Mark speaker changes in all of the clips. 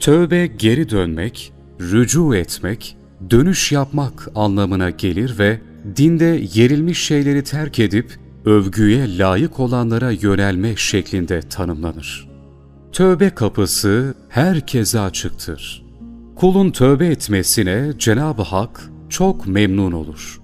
Speaker 1: Tövbe geri dönmek, rücu etmek, dönüş yapmak anlamına gelir ve dinde yerilmiş şeyleri terk edip övgüye layık olanlara yönelme şeklinde tanımlanır. Tövbe kapısı herkese açıktır. Kulun tövbe etmesine Cenab-ı Hak çok memnun olur.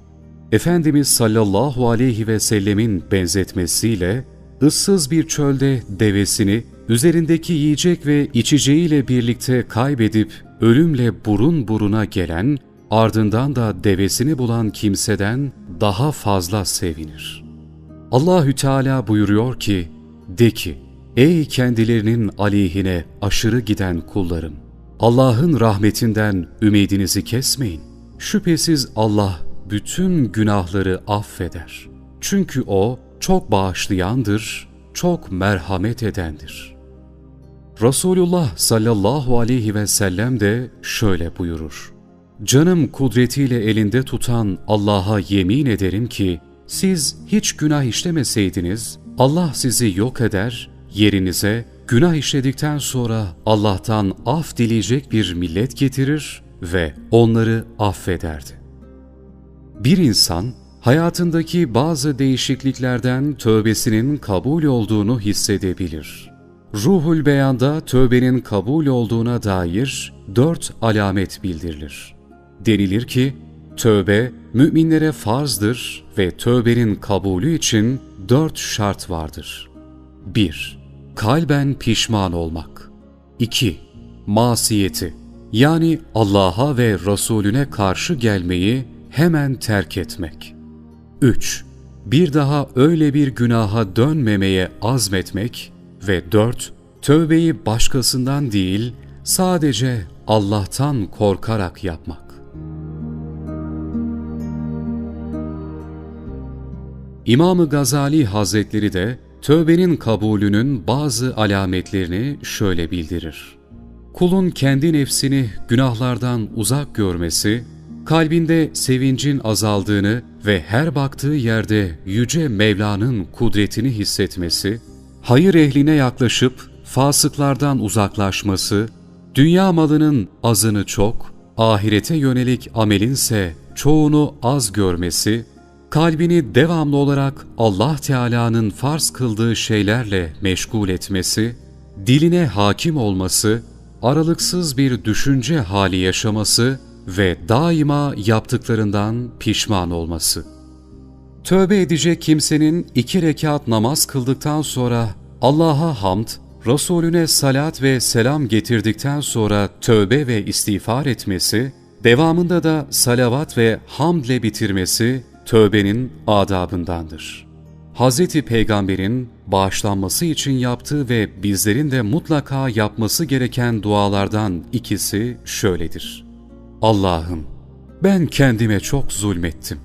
Speaker 1: Efendimiz sallallahu aleyhi ve sellemin benzetmesiyle ıssız bir çölde devesini üzerindeki yiyecek ve içeceğiyle birlikte kaybedip ölümle burun buruna gelen, ardından da devesini bulan kimseden daha fazla sevinir. Allahü Teala buyuruyor ki, de ki, ey kendilerinin aleyhine aşırı giden kullarım, Allah'ın rahmetinden ümidinizi kesmeyin. Şüphesiz Allah bütün günahları affeder. Çünkü O çok bağışlayandır, çok merhamet edendir. Resulullah sallallahu aleyhi ve sellem de şöyle buyurur. Canım kudretiyle elinde tutan Allah'a yemin ederim ki, siz hiç günah işlemeseydiniz, Allah sizi yok eder, yerinize günah işledikten sonra Allah'tan af dileyecek bir millet getirir ve onları affederdi. Bir insan, hayatındaki bazı değişikliklerden tövbesinin kabul olduğunu hissedebilir. Ruhul Beyan'da tövbenin kabul olduğuna dair dört alamet bildirilir. Denilir ki, tövbe müminlere farzdır ve tövbenin kabulü için dört şart vardır. 1- Kalben pişman olmak 2- Masiyeti yani Allah'a ve Resulüne karşı gelmeyi hemen terk etmek. 3. Bir daha öyle bir günaha dönmemeye azmetmek ve 4. Tövbeyi başkasından değil, sadece Allah'tan korkarak yapmak. İmam-ı Gazali Hazretleri de tövbenin kabulünün bazı alametlerini şöyle bildirir. Kulun kendi nefsini günahlardan uzak görmesi, kalbinde sevincin azaldığını ve her baktığı yerde Yüce Mevla'nın kudretini hissetmesi, hayır ehline yaklaşıp fasıklardan uzaklaşması, dünya malının azını çok, ahirete yönelik amelinse çoğunu az görmesi, kalbini devamlı olarak Allah Teala'nın farz kıldığı şeylerle meşgul etmesi, diline hakim olması, aralıksız bir düşünce hali yaşaması ve daima yaptıklarından pişman olması. Tövbe edecek kimsenin iki rekat namaz kıldıktan sonra Allah'a hamd, Resulüne salat ve selam getirdikten sonra tövbe ve istiğfar etmesi, devamında da salavat ve hamdle bitirmesi tövbenin adabındandır. Hz. Peygamber'in bağışlanması için yaptığı ve bizlerin de mutlaka yapması gereken dualardan ikisi şöyledir. Allah'ım ben kendime çok zulmettim.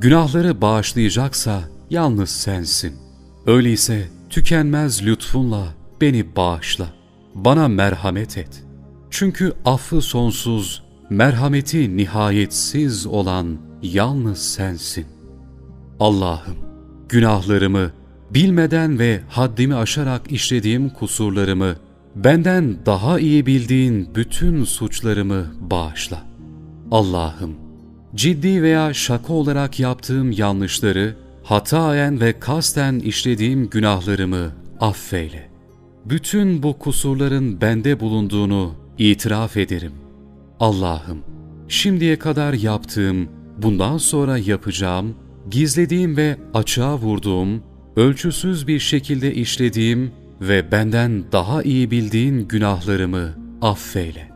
Speaker 1: Günahları bağışlayacaksa yalnız sensin. Öyleyse tükenmez lütfunla beni bağışla. Bana merhamet et. Çünkü affı sonsuz, merhameti nihayetsiz olan yalnız sensin. Allah'ım, günahlarımı, bilmeden ve haddimi aşarak işlediğim kusurlarımı, benden daha iyi bildiğin bütün suçlarımı bağışla. Allah'ım, ciddi veya şaka olarak yaptığım yanlışları, hataen ve kasten işlediğim günahlarımı affeyle. Bütün bu kusurların bende bulunduğunu itiraf ederim. Allah'ım, şimdiye kadar yaptığım, bundan sonra yapacağım, gizlediğim ve açığa vurduğum, ölçüsüz bir şekilde işlediğim ve benden daha iyi bildiğin günahlarımı affeyle.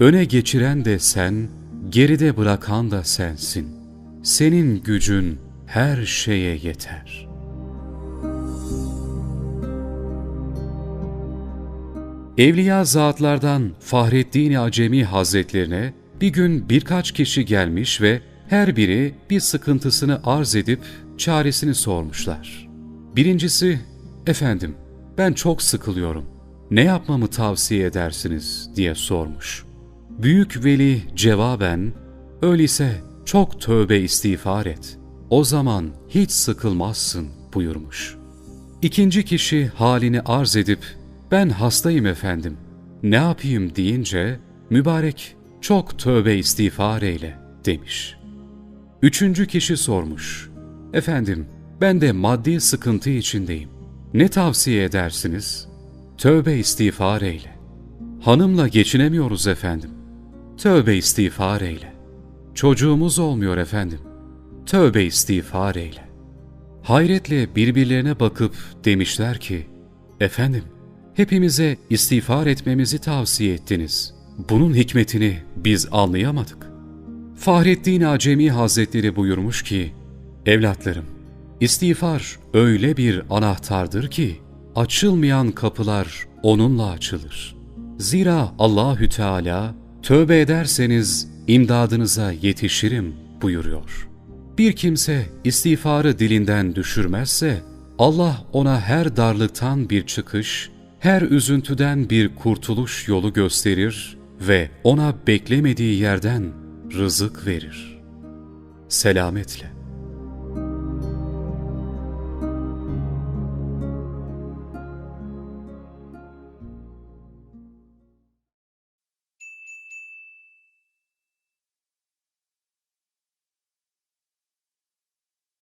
Speaker 1: Öne geçiren de sen, geride bırakan da sensin. Senin gücün her şeye yeter. Evliya zatlardan Fahrettin Acemi Hazretlerine bir gün birkaç kişi gelmiş ve her biri bir sıkıntısını arz edip çaresini sormuşlar. Birincisi, efendim ben çok sıkılıyorum, ne yapmamı tavsiye edersiniz diye sormuş. Büyük veli cevaben, öyleyse çok tövbe istiğfar et, o zaman hiç sıkılmazsın buyurmuş. İkinci kişi halini arz edip, ben hastayım efendim, Ne yapayım deyince mübarek çok tövbe istiğfar eyle demiş. Üçüncü kişi sormuş. Efendim ben de maddi sıkıntı içindeyim. Ne tavsiye edersiniz? Tövbe istiğfar eyle. Hanımla geçinemiyoruz efendim. Tövbe istiğfar eyle. Çocuğumuz olmuyor efendim. Tövbe istiğfar eyle. Hayretle birbirlerine bakıp demişler ki, Efendim, hepimize istiğfar etmemizi tavsiye ettiniz. Bunun hikmetini biz anlayamadık. Fahrettin Acemi Hazretleri buyurmuş ki, Evlatlarım, istiğfar öyle bir anahtardır ki, açılmayan kapılar onunla açılır. Zira Allahü Teala, tövbe ederseniz imdadınıza yetişirim buyuruyor. Bir kimse istiğfarı dilinden düşürmezse, Allah ona her darlıktan bir çıkış, her üzüntüden bir kurtuluş yolu gösterir ve ona beklemediği yerden rızık verir. Selametle.